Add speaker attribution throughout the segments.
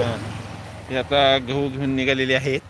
Speaker 1: हे आता गहू घेऊन निघालेले आहेत.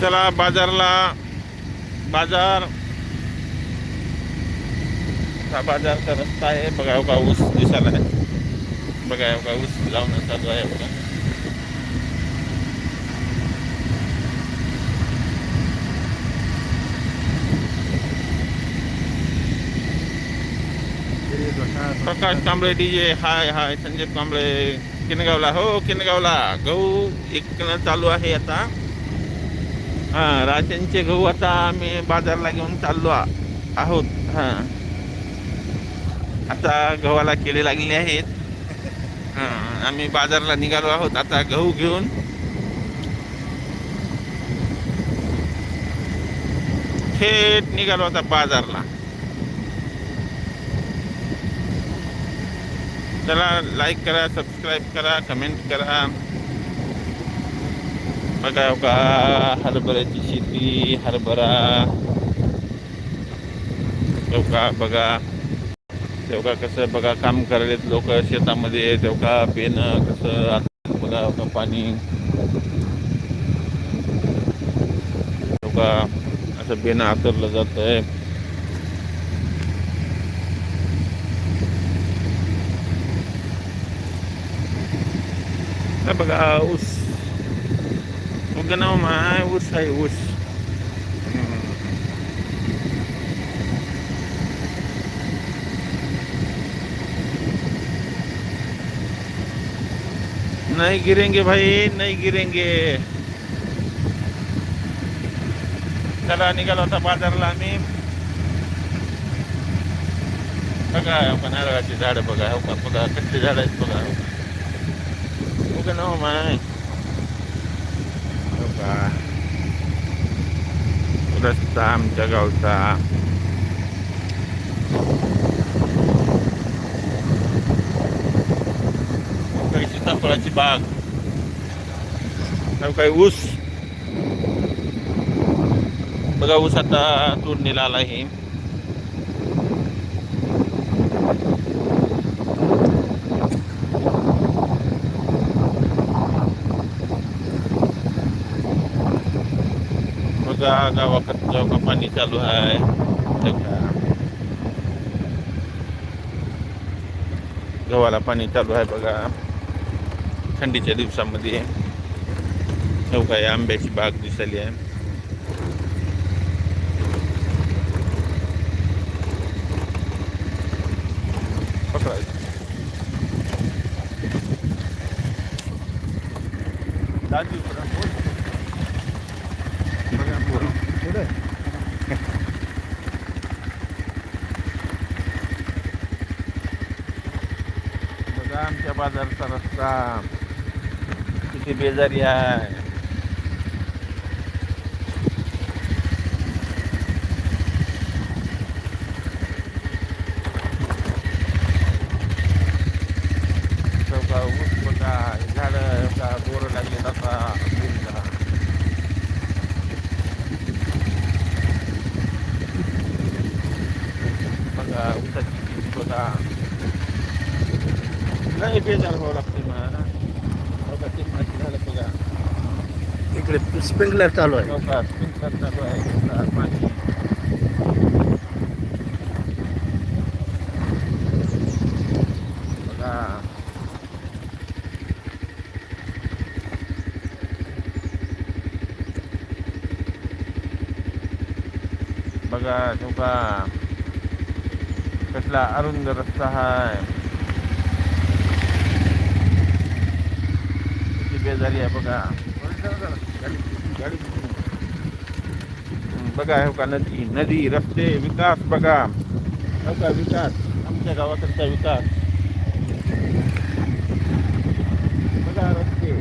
Speaker 1: चला बाजारला बाजार. हा बाजारचा रस्ता आहे. बघा का ऊस दिसायला आहे. बघा का ऊस लावणं चालू आहे बघा. Prakash Kamble DJ hi hi Sanjay Kamble किनगावला. हो किनगावला. गहू इकणं चालू आहे आता. हां राशनचे गहू आता आम्ही बाजारला घेऊन चाललो आहोत. हां. आता गव्हाला केले लागले आहेत. हां आम्ही बाजारला निघालो आहोत. आता गहू घेऊन. थेट निघालो आता बाजारला. चला लाईक करा सबस्क्राईब करा कमेंट करा. बघा हो का हरभऱ्याची शेती हरभरा तेव्हा बघा तेव्हा कसं बघा काम करायलेत लोक शेतामध्ये तेव्हा पेनं कसं आता बघा हो का पाणी तेव्हा असं बेनं आतरलं जात आहे बघा ऊस उगनाव माय ऊस आहे ऊस नहीं गिरेंगे भाई नहीं गिरेंगे। चला निघाला होता बाजारला आम्ही. बघा नारळाची झाडं बघा बघा कसली झाडं आहेत बघा. हो का. माय हो का रस्ता आमच्या गावचा काही सीताफळाची बाग आणि काही ऊस बघा ऊस आता तोडणीला आला आहे बघा गावाकडे जाऊ का पाणी चालू आहे गव्हाला पाणी चालू आहे बघा. थंडीच्या दिवसामध्ये हो काय आंब्याची बाग दिसली आहे. पकडायचं दाजी बघा, बोल. बघा, बोल. बघा आमच्या बाजारचा रस्ता. किती बेजारी आहे. चौका ऊस बघा झाडं का बोर लागले आता. बोरीला. बघा ऊसाची पीक बघा. नाही बेजार व्हावं लागते मग बघा ते माती झालं बघा
Speaker 2: इकडे स्प्रिंकलर चालू आहे
Speaker 1: बघा स्प्रिंकलर चालू आहे बघा, पाणी बघा बघा तुका कसला अरुंद रस्ता हाय किती बेजारी आहे बघा. बघा हो का नदी नदी रस्ते विकास बघा. हो का विकास? आमच्या गावाकडचा विकास. बघा रस्ते.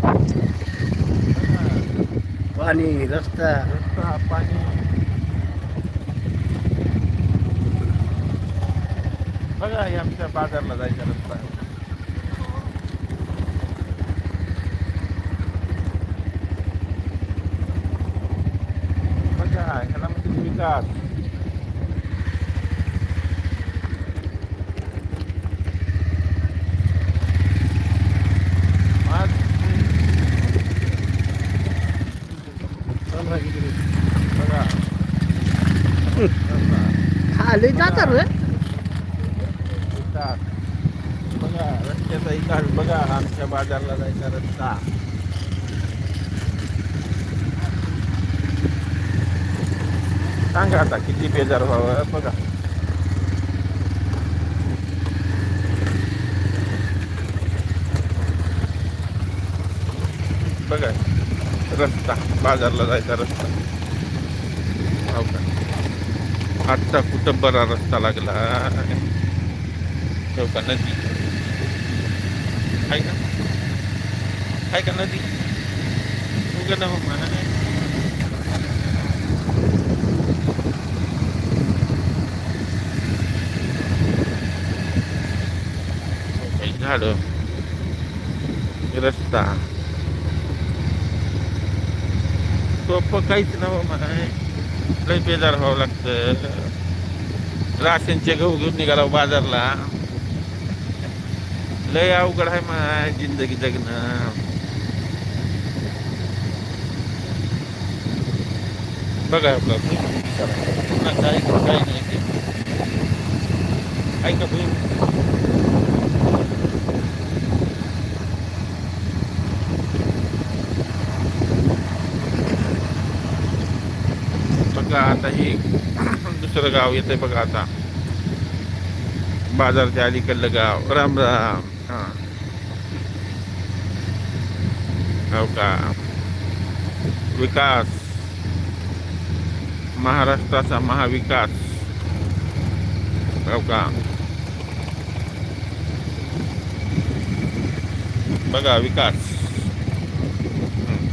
Speaker 2: पाणी रस्ता.
Speaker 1: रस्ता पाणी. बघा हे आमच्या बाजारला जायचा रस्ता आहे. बघा ह्याला
Speaker 2: हा लय जातात रे.
Speaker 1: बघा रस्त्याचा विकास बघा आमच्या बाजारला जायचा रस्ता. सांगा आता किती बेजार व्हावं बघा. बघा रस्ता बाजारला जायचा रस्ता. हो का? आत्ता कुठं बरा रस्ता लागला? हो का नदी? आहे का? आहे का नदी? उगा ना हो म्हणा काही झाडं रस्ता. सोपं काहीच नवं लय बेजार व्हावं लागतं. राशनचे गहू घेऊन निघाला हो बाजारला. लय अवघड आहे माय जिंदगी जगणं. बघा आपलं. काही काही नाही ऐका आता आता हे दुसरं गाव येतंय बघा आता. बाजारच्या अलीकडलं गाव. राम राम. हा. हो का? विकास. महाराष्ट्राचा महाविकास. हो का? बघा विकास हम्म.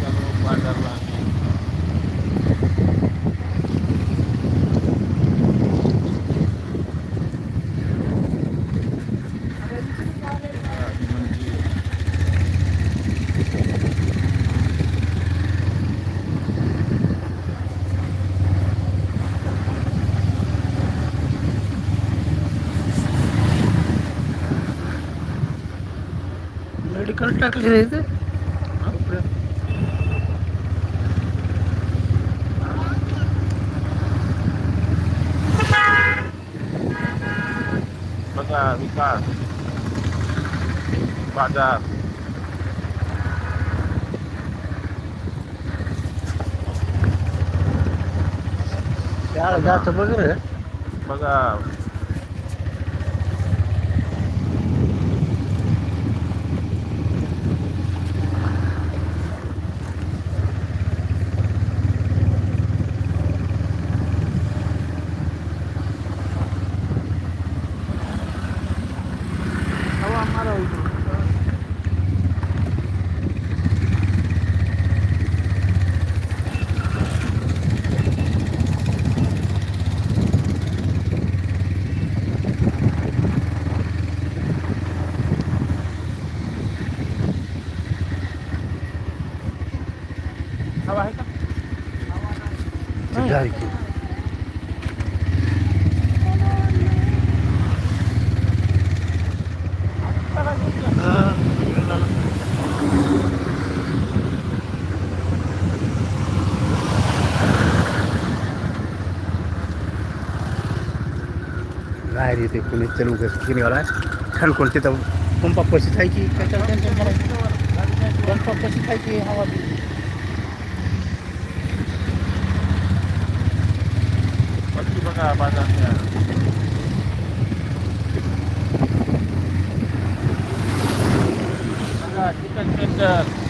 Speaker 1: चालू बाजारला
Speaker 2: मेडिकल टाकले इथे
Speaker 1: बघा विकास बाजार
Speaker 2: त्याला जातं बघ रे बाहेर येते कोणी चलू किनगावला ठणकून तिथं पंपा पैसे खायची कशाला टेन्शन करायची पंपा पैसे खायची हवा बी.
Speaker 1: बाकी बघा बाजार बघा चिकन सेंटर